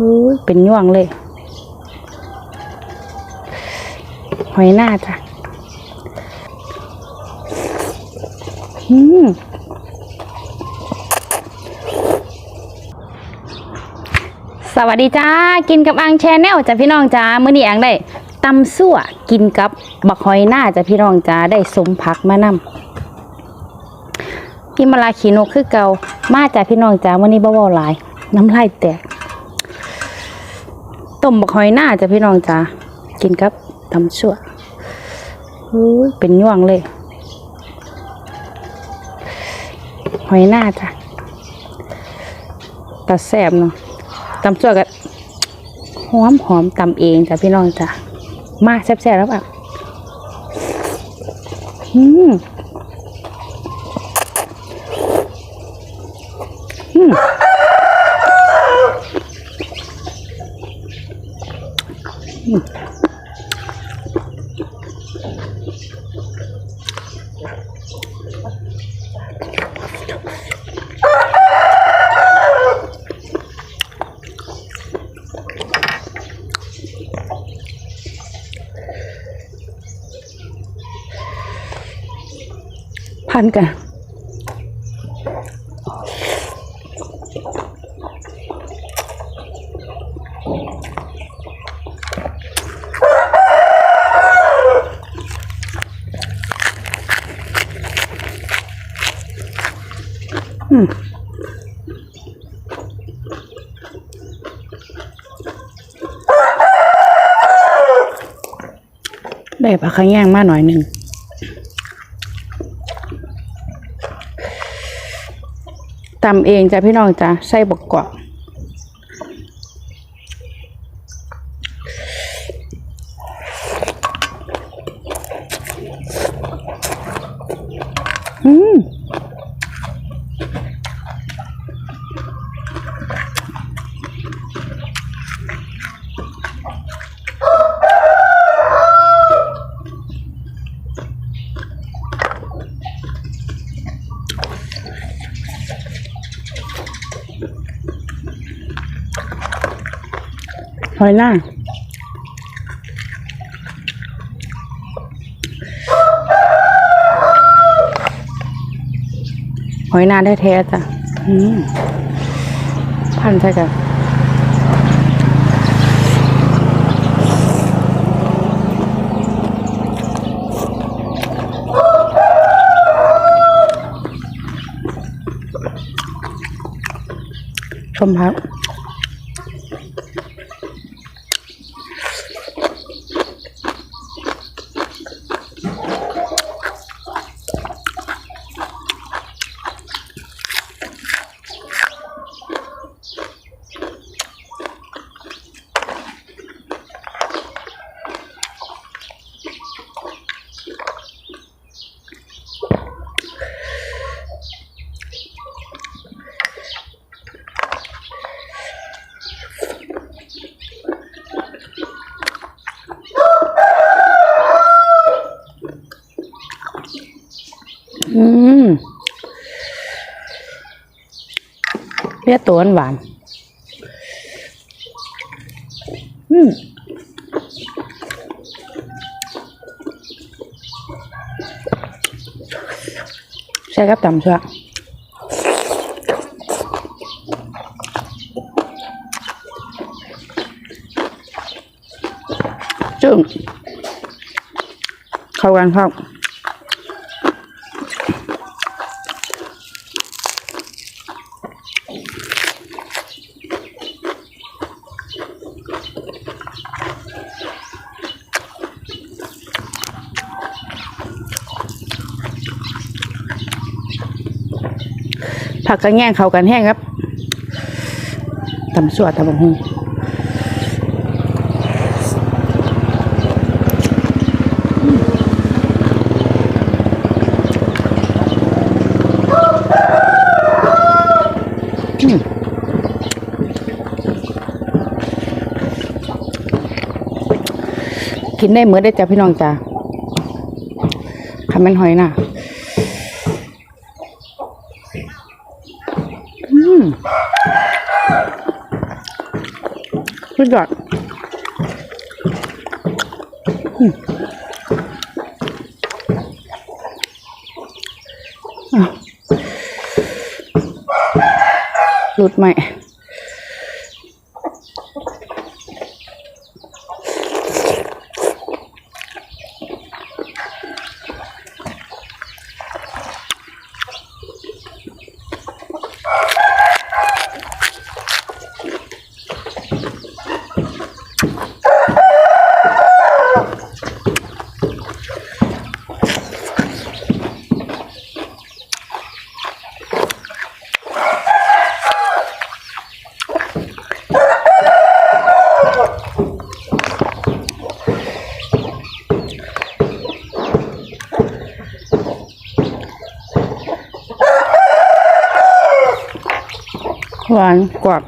อุ้ยเป็นย่วงเลย หอยหน้าจ้ะอืมสวัสดีจ้า กินกับอังแชนแนลจ้ะพี่น้องจ้ามื้อนี้อังได้ตำซั่วกินกับบักหอยหน้าจ้ะพี่น้องจ้าได้สมผักมานำพี่มาลาขีนกคือเกามาจ้ะพี่น้องจ้ามื้อนี้บ่เว้าหลาย น้ำลายแตก ต้มบักหอยหน้าจ้ะพี่น้องจ้ากินกับตำซั่วอุ้ยเป็นย่วงเลย หอยหน้าจ้ะตาแซ่บเนาะตำซั่วก็หอมหอมตำเองจ้ะพี่น้องจ้ะมาแซ่บๆแล้วแบบอืม พันกันอืมได้ปลาขย่างมาหน่อยหนึ่ง ตำเองจ้ะพี่น้องจ้ะใส่บกกอกอืม หอยหน้าหอยน้าแท้ๆจ้ะอืมพันใช่จ้ะชมครั อืมเปรี้ยวตัวหวานๆอืมใช่ครับตำชัวจึ้งเข้ากันครับ ผักกระแง่งเข้ากันแห้งครับตำสวดตำบักหุ่งอืมกินได้เหมือนได้จ้ะพี่น้องจ้ะคำเป็นหอยน่ะ อืม สุ ดยอดหลุดไหม หวานกรอบ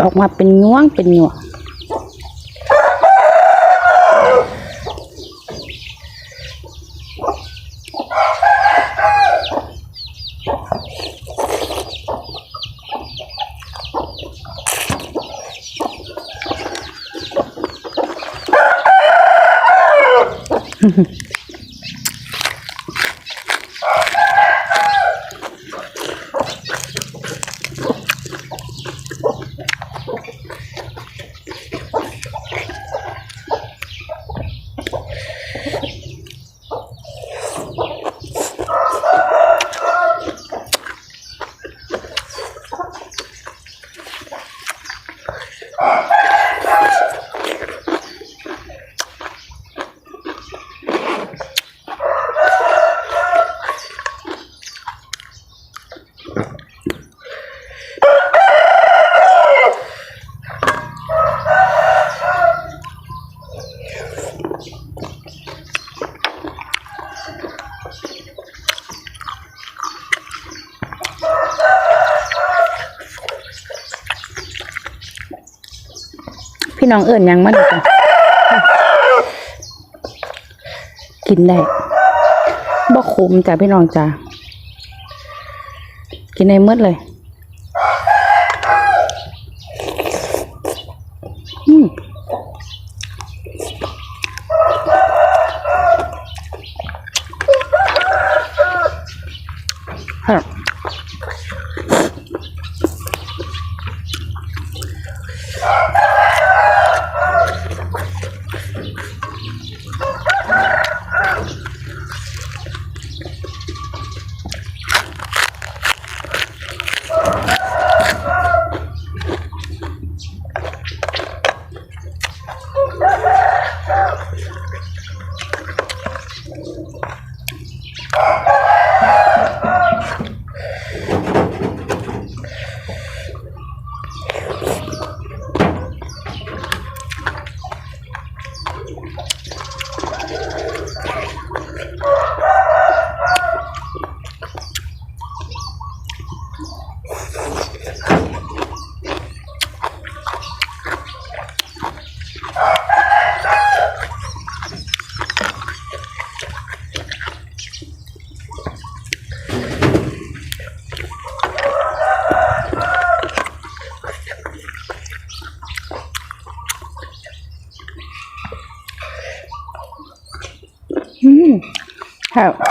ออกมาเป็นง่วงเป็นหยวงพี่ น้องเอิญยังมาดูกันกินได้บ่ขมจ้ะพี่น้องจ้ะกินได้หมดเลย ค